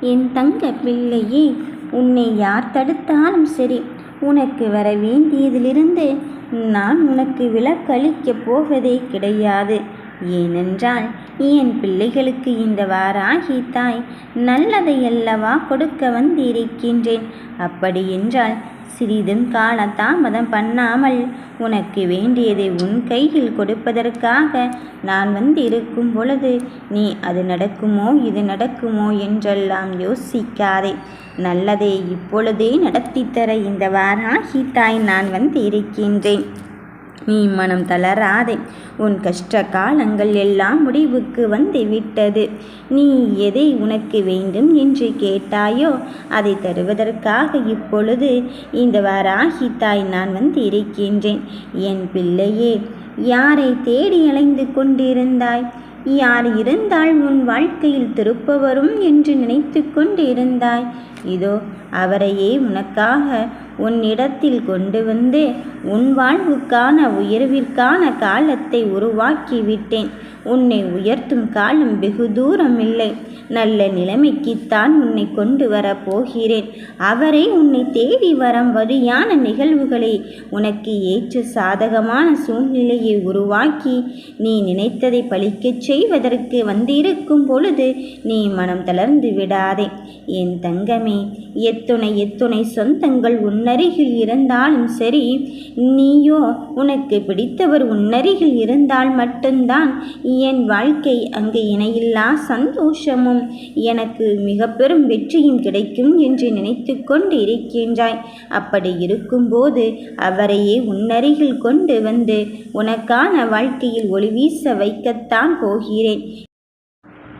என் தங்க பிள்ளையே உன்னை யார் தடுத்தாலும் சரி உனக்கு வர வேண்டியதிலிருந்து நான் உனக்கு விலக்களிக்கப் போவதே கிடையாது. ஏனென்றால் என் பிள்ளைகளுக்கு இந்த வாராகி தாய் நல்லதையல்லவா கொடுக்க வந்திருக்கின்றேன். அப்படியென்றால் சிறிதும் கால தாமதம் பண்ணாமல் உனக்கு வேண்டியதை உன் கையில் கொடுப்பதற்காக நான் வந்து இருக்கும் பொழுது நீ அது நடக்குமோ இது நடக்குமோ என்றெல்லாம் யோசிக்காதே. நல்லதை இப்பொழுதே நடத்தித்தர இந்த வாராகி தாய் நான் வந்து இருக்கின்றேன் நீ மனம் தளராதே. உன் கஷ்ட காலங்கள் எல்லாம் முடிவுக்கு வந்து விட்டது. நீ எதை உனக்கு வேண்டும் என்று கேட்டாயோ அதை தருவதற்காக இப்பொழுது இந்த வாராகி தாய் நான் வந்து இருக்கின்றேன். என் பிள்ளையே யாரை தேடி அலைந்து கொண்டிருந்தாய்? யார் இருந்தால் உன் வாழ்க்கையில் திருப்பவரும் என்று நினைத்து கொண்டிருந்தாய்? இதோ அவரையே உனக்காக உன்னிடத்தில் கொண்டு வந்து உன் வாழ்வுக்கான உயர்விற்கான காலத்தை உருவாக்கி விட்டேன் உன்னை உயர்த்தும் காலம் வெகு தூரம் இல்லை நல்ல நிலைமைக்குத்தான் உன்னை கொண்டு வரப் போகிறேன். அவரை உன்னை தேடி வரும் வழியான நிகழ்வுகளை உனக்கு ஏற்ற சாதகமான சூழ்நிலையை உருவாக்கி நீ நினைத்ததை பழிக்கச் செய்வதற்கு வந்திருக்கும் பொழுது நீ மனம் தளர்ந்து விடாதே. என் தங்கமே எத்துணை எத்துணை சொந்தங்கள் உன்னருகில் இருந்தாலும் சரி நீயோ உனக்கு பிடித்தவர் உன்னருகில் இருந்தால் மட்டும்தான். என் வாழ்க்கை அங்கு இணையில்லா சந்தோஷமும். எனக்கு மிக பெரும் வெற்றியும் கிடைக்கும் என்று நினைத்து கொண்டு இருக்கின்றாய். அப்படி இருக்கும்போது அவரையே உன்னருகில் கொண்டு வந்து உனக்கான வாழ்க்கையில் ஒளி வீச வைக்கத்தான் போகிறேன்.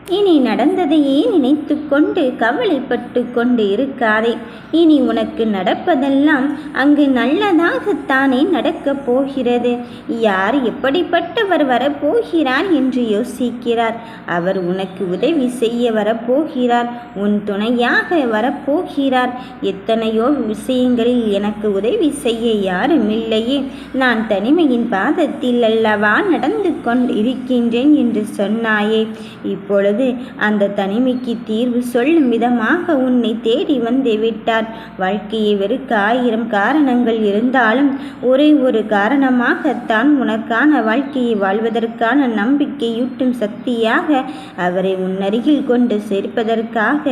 இனி நடந்ததையே நினைத்து கொண்டு கவலைப்பட்டு கொண்டு இருக்காதே. இனி உனக்கு நடப்பதெல்லாம் அங்கு நல்லதாகத்தானே நடக்கப் போகிறது. யார் எப்படிப்பட்டவர் வரப்போகிறார் என்று யோசிக்கிறார். அவர் உனக்கு உதவி செய்ய வரப்போகிறார். உன் துணையாக வரப்போகிறார். எத்தனையோ விஷயங்களில் எனக்கு உதவி செய்ய யாரும் இல்லையே நான் தனிமையின் பாதத்தில் அல்லவா நடந்து கொண்டிருக்கின்றேன் என்று சொன்னாயே. இப்பொழுது பொழுது அந்த தனிமைக்கு தீர்வு சொல்லும் விதமாக உன்னை தேடி வந்து விட்டார். வாழ்க்கையை வெறுக்க ஆயிரம் காரணங்கள் இருந்தாலும் ஒரே ஒரு காரணமாகத்தான் உனக்கான வாழ்க்கையை வாழ்வதற்கான நம்பிக்கையூட்டும் சக்தியாக அவரை உன்னருகில் கொண்டு சேர்ப்பதற்காக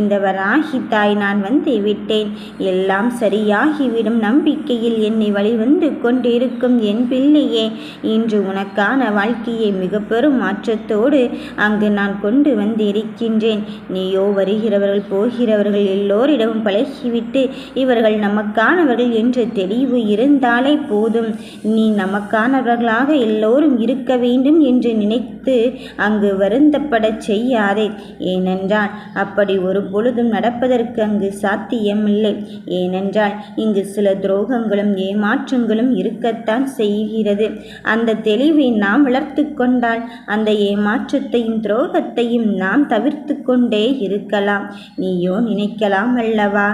இந்த வராகி தாய் நான் வந்து விட்டேன். எல்லாம் சரியாகிவிடும். நம்பிக்கையில் என்னை வழிவந்து கொண்டிருக்கும் என் பிள்ளையே இன்று உனக்கான வாழ்க்கையை மிக பெரும் மாற்றத்தோடு அங்கு நான் கொண்டு வந்திருக்கின்றேன். நீயோ வருகிறவர்கள் போகிறவர்கள் எல்லோரிடமும் பழகிவிட்டு இவர்கள் நமக்கானவர்கள் என்ற தெளிவு இருந்தாலே போதும். நீ நமக்கானவர்களாக எல்லோரும் இருக்க வேண்டும் என்று நினைத்து அங்கு வருந்தப்படச் செய்யாதே. ஏனென்றால் அப்படி ஒரு பொழுதும் நடப்பதற்கு அங்கு சாத்தியமில்லை. ஏனென்றால் இங்கு சில துரோகங்களும் ஏமாற்றங்களும் இருக்கத்தான் செய்கிறது. அந்த தெளிவை நாம் வளர்த்து கொண்டால் அந்த ஏமாற்றத்தையும் துரோகத்தை துன்பத்தையும் நாம் தவிர்த்து கொண்டே இருக்கலாம். நீயோ நினைக்கலாம் அல்லவா?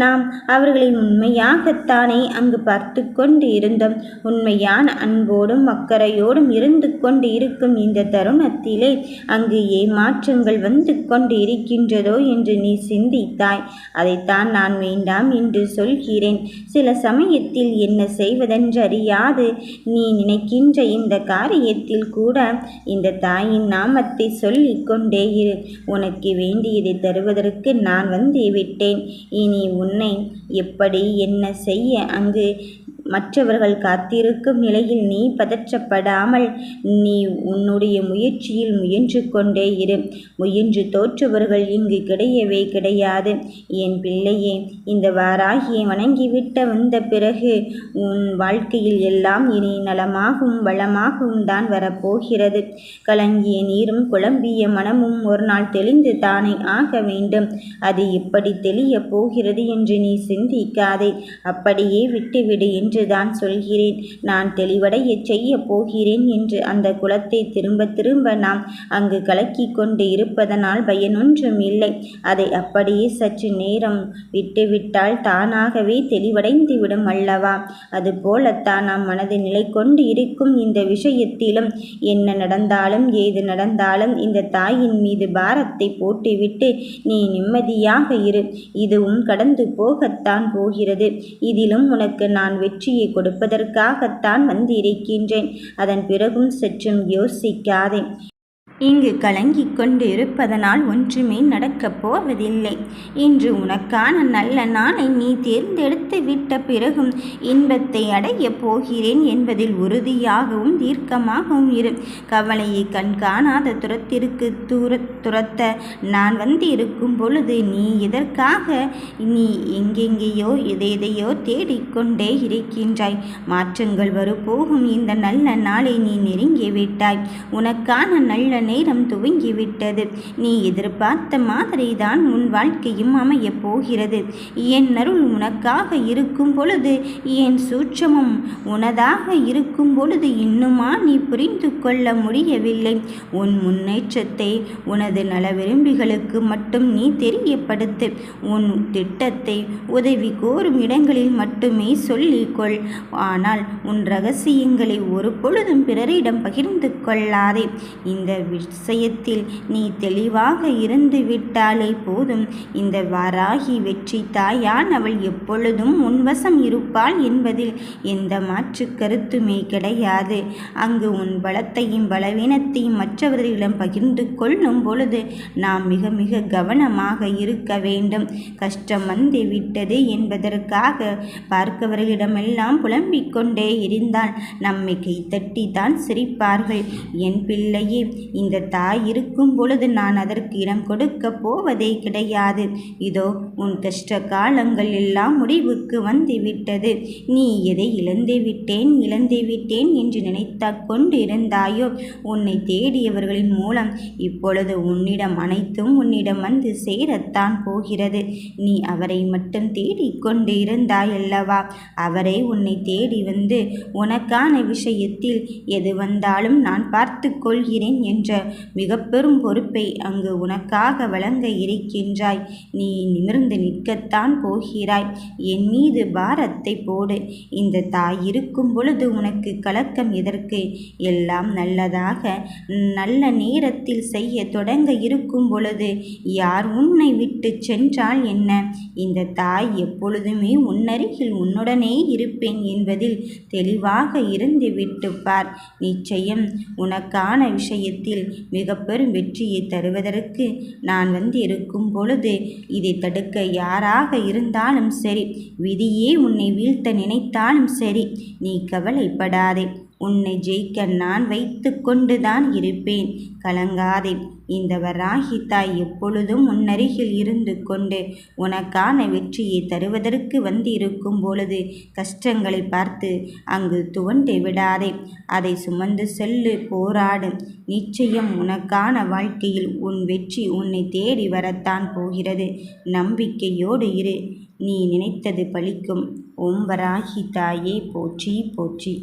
நாம் அவர்களை உண்மையாகத்தானே அங்கு பார்த்து கொண்டு இருந்தோம் உண்மையான அன்போடும் அக்கறையோடும் இருந்து கொண்டு இருக்கும் இந்த தருணத்திலே அங்கு ஏமாற்றங்கள் வந்து கொண்டு இருக்கின்றதோ என்று நீ சிந்தித்தாய். அதைத்தான் நான் வேண்டாம் என்று சொல்கிறேன். சில சமயத்தில் என்ன செய்வதென்று அறியாது. நீ நினைக்கின்ற இந்த காரியத்தில் கூட இந்த தாயின் நாமத்தை சொல்லி கொண்டே இரு. உனக்கு வேண்டியதை தருவதற்கு நான் வந்து விட்டேன். இனி உன்னை எப்படி என்ன செய்ய? அங்கு மற்றவர்கள் காத்திருக்கும் நிலையில் நீ பதற்றப்படாமல் நீ உன்னுடைய முயற்சியில் முயன்று கொண்டே இரு. முயன்று தோற்றுபவர்கள் இங்கு கிடையவே கிடையாது. என் பிள்ளையே இந்த வாராகியை வணங்கிவிட்ட வந்த பிறகு உன் வாழ்க்கையில் எல்லாம் இனி நலமாகவும் வளமாகவும் தான் வரப்போகிறது. கலங்கிய நீரும் குழம்பிய மனமும் ஒரு நாள் தெளிந்து தானே ஆக வேண்டும். அது இப்படி தெளிய போகிறது என்று நீ சிந்திக்காதே. அப்படியே விட்டுவிடு என்று என்றுதான் சொல்கிறேன். நான் தெளிவடையச் செய்யப் போகிறேன் என்று அந்த குலத்தை திரும்ப திரும்ப நாம் அங்கு கலக்கிக் கொண்டு இருப்பதனால் பயனொன்றும் இல்லை. அதை அப்படியே சற்று நேரம் விட்டுவிட்டால் தானாகவே தெளிவடைந்து விடும் அல்லவா? அதுபோலத்தான் நாம் மனதில் நிலை கொண்டு இருக்கும் இந்த விஷயத்திலும் என்ன நடந்தாலும் ஏது நடந்தாலும் இந்த தாயின் மீது பாரத்தை போட்டுவிட்டு நீ நிம்மதியாக இரு. இதுவும் கடந்து போகத்தான் போகிறது. இதிலும் உனக்கு நான் வெற்றி வெற்றியை கொடுப்பதற்காகத்தான் வந்திருக்கின்றேன். அதன் பிறகும் சற்றும் யோசிக்காதே. இங்கு கலங்கிக் கொண்டிருப்பதனால் ஒன்றுமே நடக்கப் போவதில்லை. இன்று உனக்கான நல்ல நாளை நீ தேர்ந்தெடுத்து விட்ட பிறகும் இன்பத்தை அடையப் போகிறேன் என்பதில் உறுதியாகவும் தீர்க்கமாகவும் இரு. கவலையை கண்காணாத துரத்திற்கு தூர துரத்த நான் வந்து இருக்கும் பொழுது நீ இதற்காக நீ எங்கெங்கேயோ எதையோ தேடிக்கொண்டே இருக்கின்றாய். மாற்றங்கள் வரப்போகும். இந்த நல்ல நாளை நீ நெருங்கிவிட்டாய் உனக்கான நல்ல நேரம் துவங்கிவிட்டது. நீ எதிர்பார்த்த மாதிரிதான் உன் வாழ்க்கையும் அமையப் போகிறது. என் அருள் உனக்காக இருக்கும் பொழுது என் சூட்சமும் உனதாக இருக்கும் பொழுது இன்னுமா நீ புரிந்து கொள்ள முடியவில்லை. உன் முன்னேற்றத்தை உனது நல விரும்பிகளுக்கு மட்டும் நீ தெரியப்படுத்து. உன் திட்டத்தை உதவி கோரும் இடங்களில் மட்டுமே சொல்லிக்கொள் ஆனால் உன் ரகசியங்களை ஒரு பொழுதும் பிறரிடம் பகிர்ந்து கொள்ளாதே. இந்த விஷயத்தில் நீ தெளிவாக இருந்து விட்டாலே போதும். இந்த வாராகி வெற்றி தாயான் அவள் எப்பொழுதும் உன்வசம் இருப்பாள் என்பதில் எந்த மாற்று கருத்துமே கிடையாது. அங்கு உன் பலத்தையும் பலவீனத்தையும் மற்றவர்களிடம் பகிர்ந்து கொள்ளும் பொழுது நாம் மிக மிக கவனமாக இருக்க வேண்டும். கஷ்டம் வந்து விட்டது என்பதற்காக பார்க்கவர்களிடமெல்லாம் புலம்பிக் கொண்டே இருந்தால் நம்மை கைத்தட்டி தான் சிரிப்பார்கள். என் பிள்ளையே இந்த தாய் இருக்கும் பொழுது நான் அதற்கு இடம் கொடுக்க போவதே கிடையாது. இதோ உன் கஷ்ட காலங்கள் எல்லாம் முடிவுக்கு வந்துவிட்டது. நீ எதை இழந்து விட்டேன் இழந்து விட்டேன் என்று நினைத்து கொண்டு இருந்தாயோ உன்னை தேடியவர்களின் மூலம் இப்பொழுது உன்னிடம் அனைத்தும் உன்னிடம் வந்து சேரத்தான் போகிறது. நீ அவரை மட்டும் தேடிக்கொண்டு இருந்தாயல்லவா அவரை உன்னை தேடி வந்து உனக்கான விஷயத்தில் எது வந்தாலும் நான் பார்த்து கொள்கிறேன் என்ற மிக பெரும் பொறுப்பை அங்கு உனக்காக வழங்க இருக்கின்றாய். நீ நிமிர்ந்து நிற்கத்தான் போகிறாய். என் மீது பாரத்தை போடு. இந்த தாய் இருக்கும் பொழுது உனக்கு கலக்கம் எதற்கு? எல்லாம் நல்லதாக நல்ல நேரத்தில் செய்ய தொடங்க இருக்கும் பொழுது யார் உன்னை விட்டு சென்றால் என்ன? இந்த தாய் எப்பொழுதுமே உன்னருகில் உன்னுடனே இருப்பேன் என்பதில் தெளிவாக இருந்து விட்டுப்பார் நிச்சயம் உனக்கான விஷயத்தில் விஷயத்தில் மிக பெரும் வெற்றியை தருவதற்கு நான் வந்து இருக்கும் பொழுது இதை தடுக்க யாராக இருந்தாலும் சரி விதியே உன்னை வீழ்த்த நினைத்தாலும் சரி நீ கவலைப்படாதே. உன்னை ஜெயிக்க நான் வைத்து கொண்டுதான் இருப்பேன். கலங்காதே. இந்த வராகி தாய் எப்பொழுதும் உன்னருகில் இருந்து கொண்டு உனக்கான வெற்றியை தருவதற்கு வந்து இருக்கும் பொழுது கஷ்டங்களை பார்த்து அங்கு துவண்டு விடாதே. அதை சுமந்து செல்லு போராடு. நிச்சயம் உனக்கான வாழ்க்கையில் உன் வெற்றி உன்னை தேடி வரத்தான் போகிறது. நம்பிக்கையோடு இரு. நீ நினைத்தது பலிக்கும் ஓம் வராகி தாயே போற்றி போற்றி.